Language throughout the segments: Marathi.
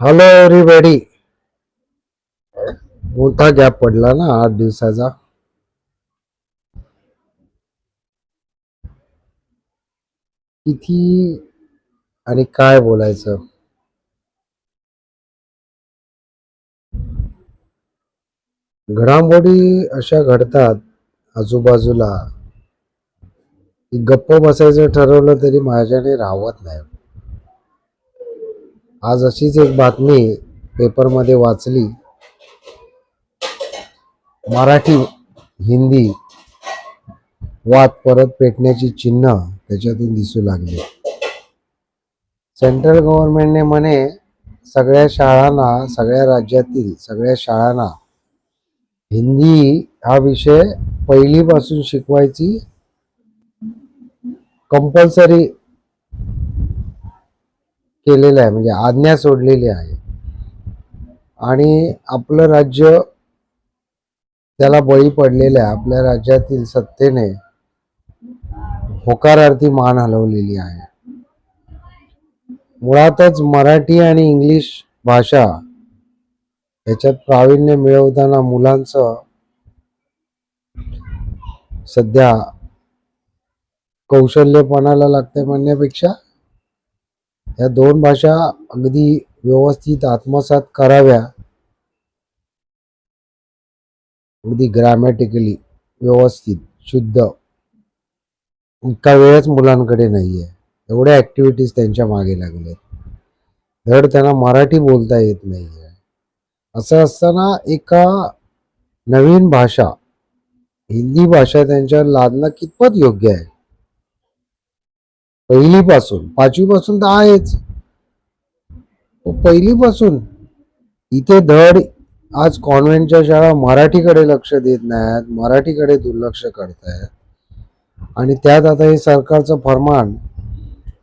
हॅलो एव्हरीबडी मोठा गॅप पडला ना आठ दिवसाचा. किती आणि काय बोलायचं? घडामोडी अशा घडतात आजूबाजूला. गप्प बसायचं ठरवलं तरी माझ्याने राहत नाही. आज अशीच एक बातमी पेपरमध्ये वाचली. मराठी हिंदी वाद परत पेटण्याची चिन्ह त्याच्यातून दिसू लागली. सेंट्रल गव्हर्नमेंटने म्हणे सगळ्या शाळांना सगळ्या राज्यातील सगळ्या शाळांना हिंदी हा विषय पहिलीपासून शिकवायची कंपल्सरी केलेलं आहे म्हणजे आज्ञा सोडलेली आहे. आणि आपलं राज्य त्याला बळी पडलेलं आहे आपल्या राज्यातील सत्तेने होकारार्थी मान हलवलेली आहे. मुळातच मराठी आणि इंग्लिश भाषा याच्यात प्रावीण्य मिळवताना मुलांचं सध्या कौशल्यपणाला लागते म्हणण्यापेक्षा या दोन भाषा अगदी व्यवस्थित आत्मसात कराव्या. अगदी ग्रॅमॅटिकली व्यवस्थित शुद्ध. इतका वेळच मुलांकडे नाही आहे एवढ्या ऍक्टिव्हिटीज त्यांच्या मागे लागल्यात धड त्यांना मराठी बोलता येत नाहीये. असं असताना एका नवीन भाषा हिंदी भाषा त्यांच्यावर लादणं कितपत योग्य आहे? पहिलीपासून पाचवीपासून तर आहेच. पहिलीपासून इथे धड आज कॉन्व्हेंटच्या शाळा मराठीकडे लक्ष देत नाहीत मराठीकडे दुर्लक्ष करतायत. आणि त्यात आता हे सरकारचं फरमान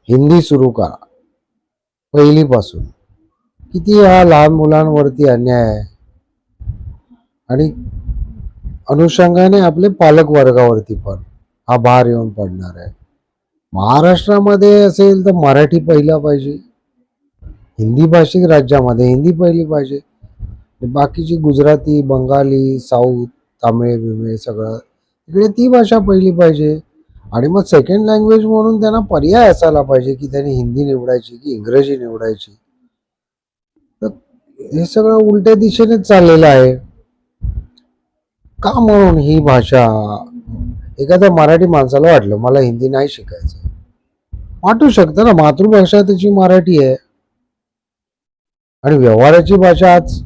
हिंदी सुरू करा. पहिलीपासून. किती हा लहान मुलांवरती अन्याय आहे. आणि अनुषंगाने आपले पालक वर्गावरती पण हा भार येऊन पडणार आहे. महाराष्ट्रामध्ये असेल तर मराठी पहिला पाहिजे. हिंदी भाषिक राज्यामध्ये हिंदी पहिली पाहिजे. बाकीची गुजराती बंगाली साऊथ तामिळ बिमिळ सगळं. इकडे ती भाषा पहिली पाहिजे. आणि मग सेकंड लँग्वेज म्हणून त्यांना पर्याय असायला पाहिजे की त्यांनी हिंदी निवडायची की इंग्रजी निवडायची. तर हे सगळं उलट्या दिशेनेच चाललेलं आहे. का म्हणून ही भाषा? एखाद्या मराठी माणसाला वाटलं मला हिंदी नाही शिकायचं वाटू शकतं ना? मातृभाषा त्याची मराठी आहे. आणि व्यवहाराची भाषा आज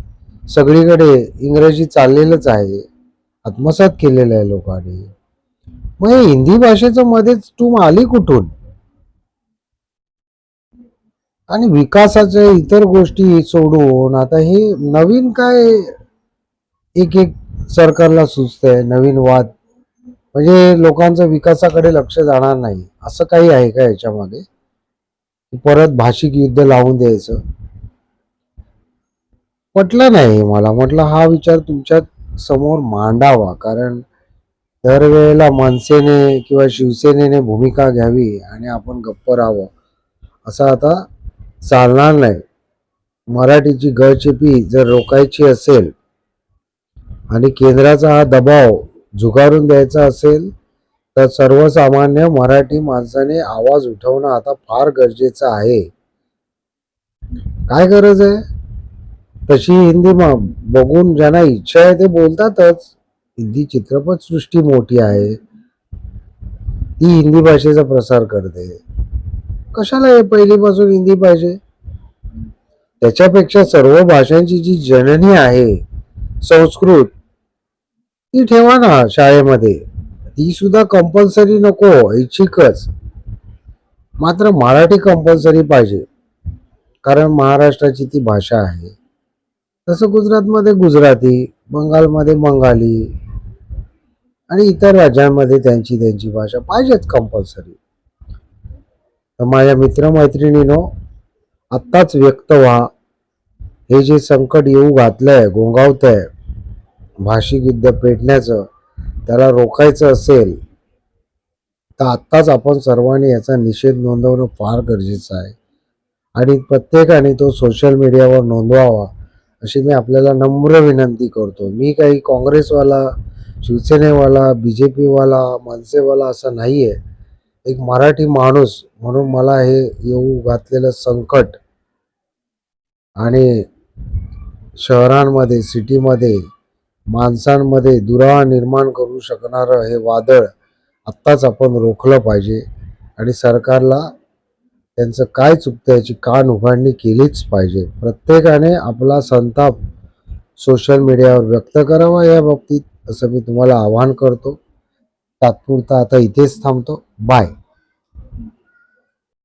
सगळीकडे इंग्रजी चाललेलंच आहे. आत्मसात केलेलं आहे लोकांनी. मग हे हिंदी भाषेचं मध्येच तू आली कुठून? आणि विकासाच्या इतर गोष्टी सोडून आता हे नवीन काय एक एक सरकारला सुचतंय नवीन वाद म्हणजे लोकांचं विकासाकडे लक्ष जाणार नाही. असं काही आहे का याच्यामध्ये? परत भाषिक युद्ध लावून द्यायचं? पटलं नाही मला. म्हटलं हा विचार तुमच्यासमोर मांडावा. कारण दरवेळेला मनसेने किंवा शिवसेनेने भूमिका घ्यावी आणि आपण गप्प राहावं. असं आता चालणार नाही. मराठीची गळचेपी जर रोखायची असेल आणि केंद्राचा हा दबाव झुगारून द्यायचा असेल तर सर्वसामान्य मराठी माणसाने आवाज उठवणं आता फार गरजेचं आहे. काय गरज आहे? तशी हिंदी बघून ज्यांना इच्छा आहे ते बोलतातच. हिंदी चित्रपट सृष्टी मोठी आहे. ती हिंदी भाषेचा प्रसार करते. कशाला हे पहिलीपासून हिंदी पाहिजे? त्याच्यापेक्षा सर्व भाषांची जी जननी आहे संस्कृत ती ठेवा ना शाळेमध्ये. ती सुद्धा कंपल्सरी नको ऐच्छिकच. मात्र मराठी कंपल्सरी पाहिजे. कारण महाराष्ट्राची ती भाषा आहे. तसं गुजरातमध्ये गुजराती बंगालमध्ये बंगाली आणि इतर राज्यांमध्ये त्यांची त्यांची भाषा पाहिजेच कंपल्सरी तर माझ्या मित्रमैत्रिणीनो आत्ताच व्यक्त व्हा. हे जे संकट येऊ घातलंय गोंगावतंय भाषिक युद्ध पेटण्याचं त्याला रोखायचं असेल तर आत्ताच आपण सर्वांनी याचा निषेध नोंदवणं फार गरजेचं आहे. आणि प्रत्येकाने तो सोशल मीडियावर नोंदवावा अशी मी आपल्याला नम्र विनंती करतो. मी काही काँग्रेसवाला शिवसेनेवाला बी जे पीवाला मनसेवाला असा नाही आहे एक मराठी माणूस म्हणून मला हे येऊ घातलेलं संकट आणि शहरांमध्ये सिटीमध्ये माणसांमध्ये दुरावा निर्माण करू शकणारं हे वादळ आत्ताच आपण रोखलं पाहिजे. आणि सरकारला त्यांचं काय चुकतं याची कान उघडणी केलीच पाहिजे. प्रत्येकाने आपला संताप सोशल मीडियावर व्यक्त करावा या बाबतीत असं मी तुम्हाला आवाहन करतो. तात्पुरता आता इथेच थांबतो. बाय.